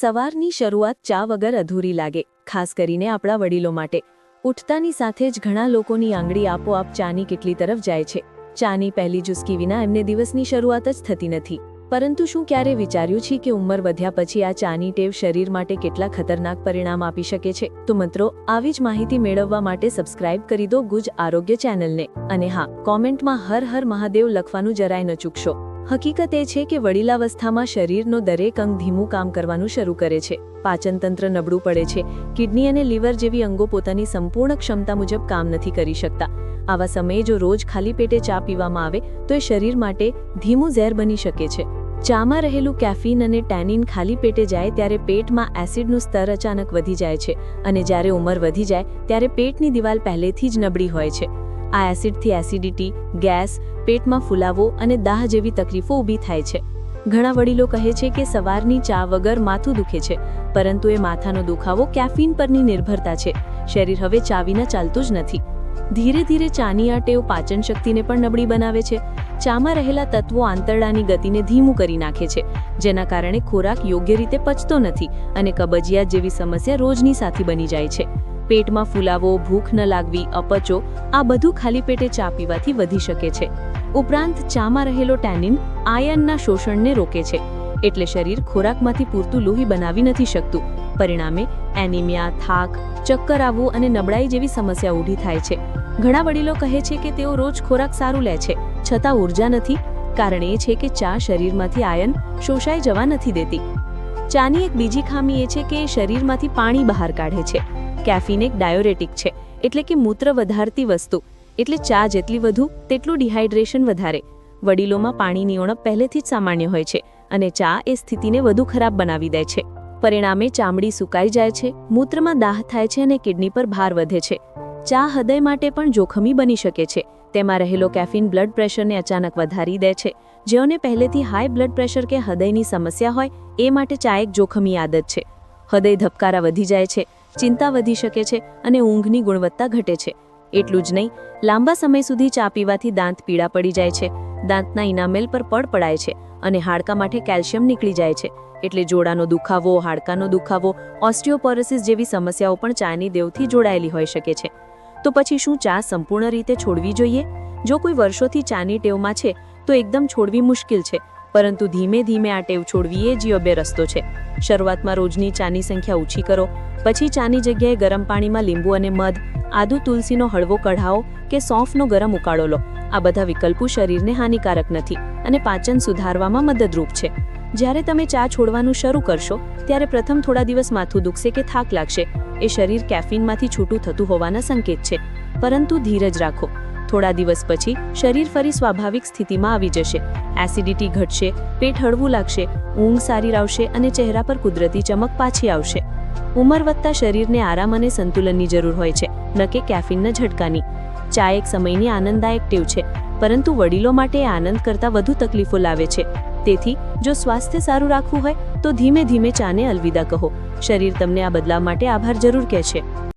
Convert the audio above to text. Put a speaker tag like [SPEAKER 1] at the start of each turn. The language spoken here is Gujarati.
[SPEAKER 1] સવારની શરૂઆત ચા વગર અધૂરી લાગે, ખાસ કરીને આપણા વડીલો માટે. ઉઠતાની સાથે જ ઘણા લોકોની આંગળી આપોઆપ ચાની કેટલી તરફ જાય છે. ચાની પહેલી ચુસ્કી વિના એમને દિવસની શરૂઆત જ થતી નથી. પરંતુ શું ક્યારે વિચાર્યું છે કે ઉંમર વધ્યા પછી આ ચાની ટેવ શરીર માટે કેટલા ખતરનાક પરિણામ આપી શકે છે? તો મિત્રો, આવી જ માહિતી મેળવવા માટે સબસ્ક્રાઇબ કરી દો ગુજ આરોગ્ય ચેનલને. અને હા, કોમેન્ટમાં હર હર મહાદેવ લખવાનું જરાય ન ચૂકશો. હકીકત એ છે કે વડીલાવસ્થામાં શરીરનો દરેક અંગ ધીમું કામ કરવાનું શરૂ કરે છે. પાચનતંત્ર નબળું પડે છે. કિડની અને લીવર જેવી અંગો પોતાની સંપૂર્ણ ક્ષમતા મુજબ કામ નથી કરી શકતા. આવા સમયે જો રોજ ખાલી પેટે ચા પીવામાં આવે, તો એ શરીર માટે ધીમું ઝેર બની શકે છે. ચામાં રહેલું કેફીન અને ટેનિન ખાલી પેટે જાય ત્યારે પેટમાં એસિડનું સ્તર અચાનક વધી જાય છે અને જ્યારે ઉંમર વધી જાય, ત્યારે પેટની દિવાલ પહેલેથી જ નબળી હોય છે. આ એસિડથી એસિડિટી, ગેસ, પેટમાં ફુલાવો અને દાહ જેવી તકલીફો ઊભી થાય છે. ઘણા વડીલો કહે છે કે સવારની ચા વગર માથું દુખે છે, પરંતુ એ માથાનો દુખાવો કેફીન પરની નિર્ભરતા છે. શરીર હવે ચા વિના ચાલતું જ નથી. ધીરે ધીરે ચાની આ ટેવ પાચન શક્તિને પણ નબળી બનાવે છે. ચામાં રહેલા તત્વો આંતરડાની ગતિને ધીમું કરી નાખે છે, જેના કારણે ખોરાક યોગ્ય રીતે પચતો નથી અને કબજિયાત જેવી સમસ્યા રોજની સાથી બની જાય છે. પેટમાં ફૂલાવો, ભૂખ ન લાગવી, અપચો, આ બધું ખાલી પેટે ચા પીવાથી વધી શકે છે. ઉપરાંત ચામાં રહેલો ટેનિન આયનના શોષણને રોકે છે. એટલે શરીર ખોરાકમાંથી પૂરતું લોહી બનાવી નથી શકતું. પરિણામે એનિમિયા, થાક, ચક્કર આવવું અને નબળાઈ જેવી સમસ્યા ઊભી થાય છે. ઘણા વડીલો કહે છે કે તેઓ રોજ ખોરાક સારું લે છે, છતાં ઊર્જા નથી, કારણ એ છે કે ચા શરીરમાંથી આયન શોષાઈ જવા નથી દેતી. ચાની એક બીજી ખામી એ છે કે એ શરીરમાંથી પાણી બહાર કાઢે છે. કેફીન એક ડાયોરેટિક છે, એટલે કે મૂત્ર વધારતી વસ્તુ. એટલે ચા જેટલી વધુ, તેટલું ડિહાઇડ્રેશન વધારે. વડીલોમાં પાણીની ઉણપ પહેલેથી જ સામાન્ય હોય છે અને ચા એ સ્થિતિને વધુ ખરાબ બનાવી દે છે. પરિણામે ચામડી સુકાઈ જાય છે, મૂત્રમાં દાહ થાય છે અને કિડની પર ભાર વધે છે. ચા હૃદય માટે પણ જોખમી બની શકે છે. તેમાં રહેલો કેફીન બ્લડ પ્રેશરને અચાનક વધારી દે છે. જેઓને પહેલેથી હાઈ બ્લડ પ્રેશર કે હૃદયની સમસ્યા હોય, એ માટે ચા એક જોખમી આદત છે. હૃદય ધબકારા વધી જાય છે ચિંતા વધી શકે છે અને ઊંઘની ગુણવત્તા ઘટે છે. એટલું જ નહીં, લાંબા સમય સુધી ચા પીવાથી દાંત પીળા પડી જાય છે, દાંતના ઇનામેલ પર પડ પડાય છે અને હાડકા માટે કેલ્શિયમ નીકળી જાય છે. એટલે જોડાનો દુખાવો, હાડકાનો દુખાવો ઓસ્ટિયોપોરોસિસ જેવી સમસ્યાઓ પણ ચાની દેવથી જોડાયેલી હોઈ શકે છે. તો પછી શું ચા સંપૂર્ણ રીતે છોડવી જોઈએ? જો કોઈ વર્ષોથી ચાની ટેવમાં છે, તો એકદમ છોડવી મુશ્કેલ છે. પરંતુ ધીમે ધીમે આ ટેવ છોડવી એ જ યોગ્ય રસ્તો છે. શરૂઆતમાં રોજની ચાની સંખ્યા ઓછી કરો, પછી ચાની જગ્યાએ ગરમ પાણીમાં લીંબુ અને મધ, આદુ તુલસીનો હળવો કઢાવો કે સોંફનો ગરમ ઉકાળો લો. આ બધા વિકલ્પો શરીરને હાનિકારક નથી અને પાચન સુધારવામાં મદદરૂપ છે. જ્યારે તમે ચા છોડવાનું શરૂ કરશો, ત્યારે પ્રથમ થોડા દિવસ માથું દુખશે કે થાક લાગશે. એ શરીર કેફીનમાંથી છૂટું થતું હોવાના સંકેત છે. પરંતુ ધીરજ રાખો. થોડા દિવસ પછી શરીર ફરી સ્વાભાવિક સ્થિતિમાં આવી જશે. એસિડિટી ઘટશે, પેટ હળવું લાગશે, ઊંઘ સારી આવશે અને ચહેરા પર કુદરતી ચમક પાછી આવશે. ઉંમર વધતા શરીરને આરામ અને સંતુલનની જરૂર હોય છે, ન કે કેફીનના ઝટકાની. ચા એક સમયની આનંદદાયક ટેવ છે, પરંતુ વડીલો માટે આનંદ કરતાં વધુ તકલીફો લાવે છે. તેથી, જો સ્વાસ્થ્ય સારું રાખવું હોય, તો ધીમે ધીમે ચાને અલવિદા કહો. શરીર તમને આ બદલાવ માટે આભાર જરૂર કહે છે.